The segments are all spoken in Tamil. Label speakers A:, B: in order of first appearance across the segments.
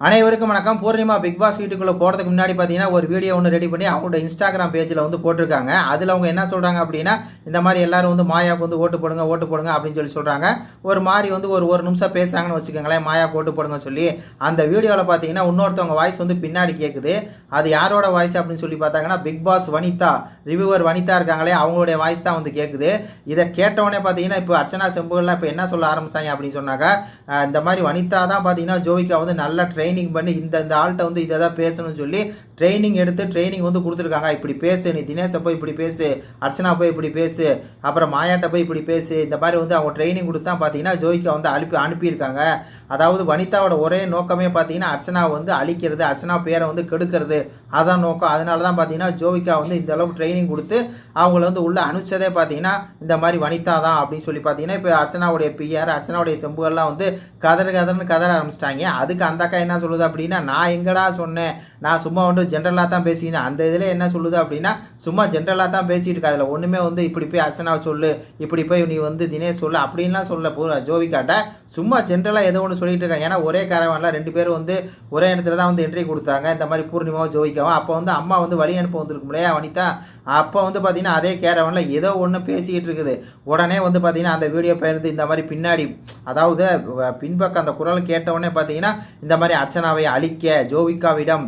A: அனைவருக்கும் வணக்கம். பூர்ணிமா பிக் பாஸ் வீட்டுக்குள்ளே போகிறதுக்கு முன்னாடி பார்த்தீங்கன்னா ஒரு வீடியோ ஒன்று ரெடி பண்ணி அவங்களோட இன்ஸ்டாகிராம் பேஜில் வந்து போட்டிருக்காங்க. அதில் அவங்க என்ன சொல்கிறாங்க அப்படின்னா இந்த மாதிரி எல்லாரும் வந்து மாயாவுக்கு வந்து ஓட்டு போடுங்க ஓட்டு போடுங்க அப்படின்னு சொல்லி சொல்கிறாங்க ஒரு மாதிரி வந்து ஒரு ஒரு நிமிஷம் பேசுகிறாங்கன்னு வச்சுக்கோங்களேன் மாயாவுக்கு ஓட்டு போடுங்க சொல்லி. அந்த வீடியோவில் பார்த்தீங்கன்னா இன்னொருத்தவங்க வாய்ஸ் வந்து பின்னாடி கேட்குது அது யாரோட வாய்ஸ் அப்படின்னு சொல்லி பார்த்தாங்கன்னா Big Boss Vanitha reviewer Vanitha இருக்காங்களே அவங்களுடைய வாய்ஸ் தான் வந்து கேட்குது இதை கேட்டவொடனே பார்த்தீங்கன்னா இப்போ அர்ச்சனா செம்புகள்லாம் இப்போ என்ன சொல்ல ஆரம்பிச்சாங்க அப்படின்னு சொன்னாங்க இந்த மாதிரி வனிதா தான் பார்த்தீங்கன்னா ஜோவிகா வந்து நல்லா ட்ரைனிங் பண்ணி இந்த இந்த ஆள்கிட்ட வந்து இதை தான் பேசணும்னு சொல்லி ட்ரைனிங் எடுத்து ட்ரைனிங் வந்து கொடுத்துருக்காங்க. இப்படி பேசு நீ தினேஷை போய் இப்படி பேசு அர்ச்சனா போய் இப்படி பேசு அப்புறம் மாயாட்ட போய் இப்படி பேசு இந்த மாதிரி வந்து அவங்க ட்ரைனிங் கொடுத்து தான் பார்த்தீங்கன்னா ஜோவிகா வந்து அனுப்பி அனுப்பியிருக்காங்க. அதாவது வனிதாவோட ஒரே நோக்கமே பார்த்தீங்கன்னா அர்ச்சனா வந்து அழிக்கிறது அர்ச்சனா பேரை வந்து கெடுக்கிறது. அதான் நோக்கம். அதனால தான் பார்த்தீங்கன்னா ஜோவிகா வந்து இந்த அளவுக்கு ட்ரைனிங் கொடுத்து அவங்கள வந்து உள்ள அனுப்பிச்சதே பார்த்தீங்கன்னா இந்த மாதிரி வனிதா தான் அப்படின்னு சொல்லி பார்த்தீங்கன்னா இப்போ அர்ச்சனாவுடைய பிஆர் அர்ச்சனாவுடைய செம்புகள்லாம் வந்து கதறு கதர்னு கதற ஆரம்பிச்சிட்டாங்க. அதுக்கு அந்த அக்கா என்ன சொல்லுது அப்படின்னா நான் எங்கடா சொன்னேன்? நான் சும்மா வந்து ஜென்ரலாக தான் பேசியிருந்தேன். அந்த இதில் என்ன சொல்லுது அப்படின்னா சும்மா ஜென்ரலாக தான் பேசிகிட்டு இருக்கா. அதில் ஒன்றுமே வந்து இப்படி போய் அர்ச்சனாவை சொல்லு இப்படி போய் நீ வந்து தினேஷ் சொல்லு அப்படின்லாம் சொல்ல போ ஜோவிகாட்ட சும்மா ஜென்ரலாக ஏதோ ஒன்று சொல்லிட்டு இருக்காங்க. ஏன்னா ஒரே கேரவானில் ரெண்டு பேரும் வந்து ஒரே இடத்துல தான் வந்து என்ட்ரி கொடுத்தாங்க. இந்த மாதிரி பூர்ணிமாவும் ஜோவிக்காவும் அப்போ வந்து அம்மா வந்து வழி அனுப்ப வந்திருக்கும் இல்லையா வனிதா? அப்போ வந்து பார்த்தீங்கன்னா அதே கேரவனில் ஏதோ ஒன்று பேசிக்கிட்டு இருக்குது. உடனே வந்து பார்த்தீங்கன்னா அந்த வீடியோ பயிர்ந்து இந்த மாதிரி பின்னாடி அதாவது பின்பக்கம் அந்த குரல் கேட்ட உடனே பார்த்தீங்கன்னா இந்த மாதிரி அர்ச்சனாவை அழிக்க ஜோவிகாவிடம்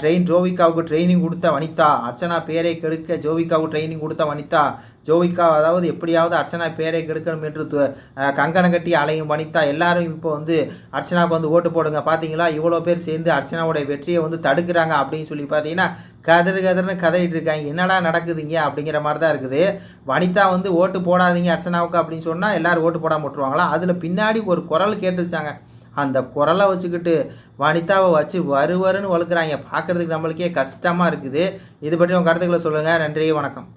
A: ட்ரெயின் ஜோவிகாவுக்கு ட்ரைனிங் கொடுத்த வனிதா. அர்ச்சனா பேரை கெடுக்க ஜோவிகாவுக்கு ட்ரைனிங் கொடுத்த வனிதா. ஜோவிகா அதாவது எப்படியாவது அர்ச்சனா பேரை கெடுக்கணும் என்று து- கங்கணம் கட்டி அலையும் வனிதா. எல்லாரும் இப்போ வந்து அர்ச்சனாவுக்கு வந்து ஓட்டு போடுங்க. பார்த்தீங்களா இவ்வளோ பேர் சேர்ந்து அர்ச்சனாவுடைய வெற்றியை வந்து தடுக்கிறாங்க அப்படின்னு சொல்லி பார்த்தீங்கன்னா கதறு கதர்னு கதறிட்டு இருக்காங்க. என்னடா நடக்குதுங்க? அப்படிங்கிற மாதிரி தான் இருக்குது. வனிதா வந்து ஓட்டு போடாதீங்க அர்ச்சனாவுக்கு அப்படின்னு சொன்னால் எல்லோரும் ஓட்டு போடாமல் விட்டுருவாங்களா? அதில் பின்னாடி ஒரு குரல் கேட்டுச்சாங்க அந்த குரலை வச்சுக்கிட்டு வனிதாவை வச்சு வருவருன்னு வளர்க்குறாங்க பார்க்கறதுக்கு நம்மளுக்கே கஷ்டமாக இருக்குது. இது பற்றி உங்கள் கருத்துக்களை சொல்லுங்கள் நன்றி வணக்கம்.